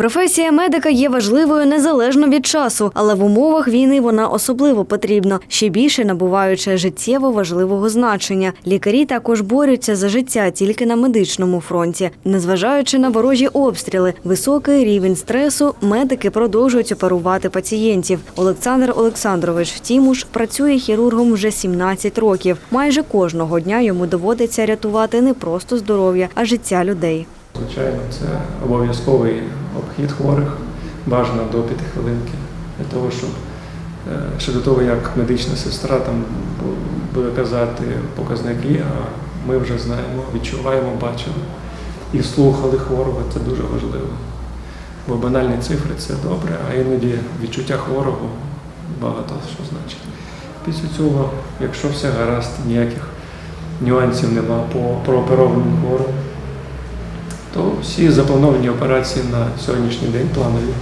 Професія медика є важливою незалежно від часу, але в умовах війни вона особливо потрібна, ще більше набуваючи життєво важливого значення. Лікарі також борються за життя тільки на медичному фронті. Незважаючи на ворожі обстріли, високий рівень стресу, медики продовжують оперувати пацієнтів. Олександр Олександрович Тімуш працює хірургом вже 17 років. Майже кожного дня йому доводиться рятувати не просто здоров'я, а життя людей. Звичайно, це обов'язковий обхід хворих, бажано до п'ятихвилинки, для того, щоб е, ще до того, як медична сестра там буде казати показники, а ми вже знаємо, відчуваємо, бачимо і слухали хворого, це дуже важливо. Бо банальні цифри це добре, а іноді відчуття хворого багато що значить. Після цього, якщо все гаразд, ніяких нюансів нема по прооперованим хворим, то всі заплановані операції на сьогоднішній день планові.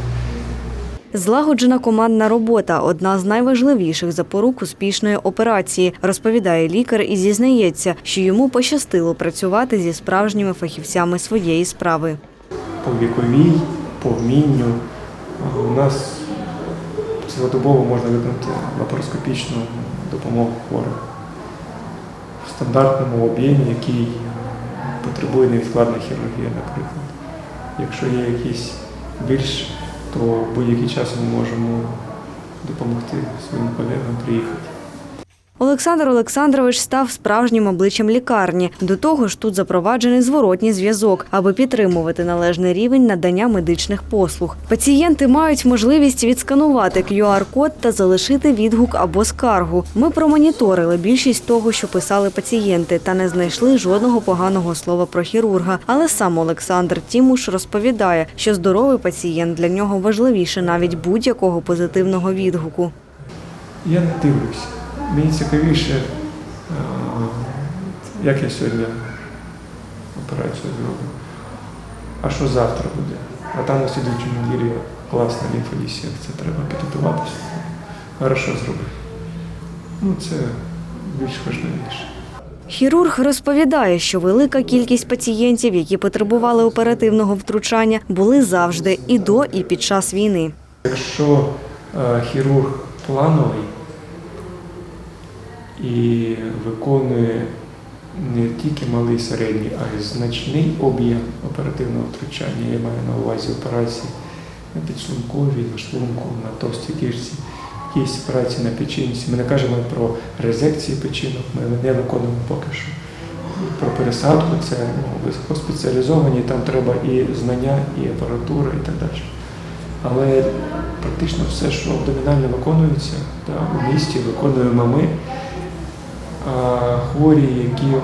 Злагоджена командна робота одна з найважливіших запорук успішної операції, розповідає лікар і зізнається, що йому пощастило працювати зі справжніми фахівцями своєї справи. По віковій, по вмінню. У нас цілодобово можна виконати лапароскопічну допомогу хворих в стандартному об'ємі, який потребує невідкладної хірургії, наприклад. Якщо є якісь більш, то будь-який час ми можемо допомогти своїм колегам приїхати. Олександр Олександрович став справжнім обличчям лікарні. До того ж, тут запроваджений зворотній зв'язок, аби підтримувати належний рівень надання медичних послуг. Пацієнти мають можливість відсканувати QR-код та залишити відгук або скаргу. Ми промоніторили більшість того, що писали пацієнти, та не знайшли жодного поганого слова про хірурга. Але сам Олександр Тімуш розповідає, що здоровий пацієнт для нього важливіше навіть будь-якого позитивного відгуку. Я не дивлюся. Мені цікавіше, е, як я сьогодні операцію зроблю. А що завтра буде? А там на слідуючій неділі класна лімфодісекція, треба підготуватися. Хорошо зробити. Ну, це більш важливіше. Хірург розповідає, що велика кількість пацієнтів, які потребували оперативного втручання, були завжди і до, і під час війни. Якщо е, хірург плановий і виконує не тільки малий середній, а й значний об'єм оперативного втручання, я маю на увазі операції на підшлунковій, на шлунку, на товстій кишці, якісь операції на печінці. Ми не кажемо про резекції печінок, ми не виконуємо поки що. Про пересадку це ну, високоспеціалізовані, там треба і знання, і апаратура, і так далі. Але практично все, що абдомінально виконується, да, у місті виконуємо ми. Хворі, які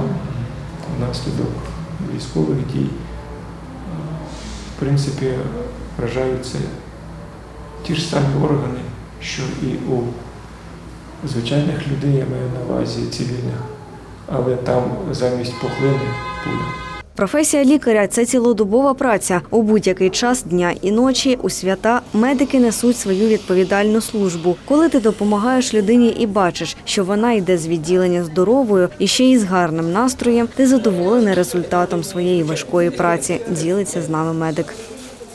внаслідок військових дій, в принципі, вражаються ті ж самі органи, що і у звичайних людей, я маю на увазі цивільних, але там замість пухлини пуля. Професія лікаря це цілодобова праця. У будь-який час дня і ночі, у свята медики несуть свою відповідальну службу. Коли ти допомагаєш людині і бачиш, що вона йде з відділення здоровою і ще й з гарним настроєм, ти задоволений результатом своєї важкої праці. Ділиться з нами медик.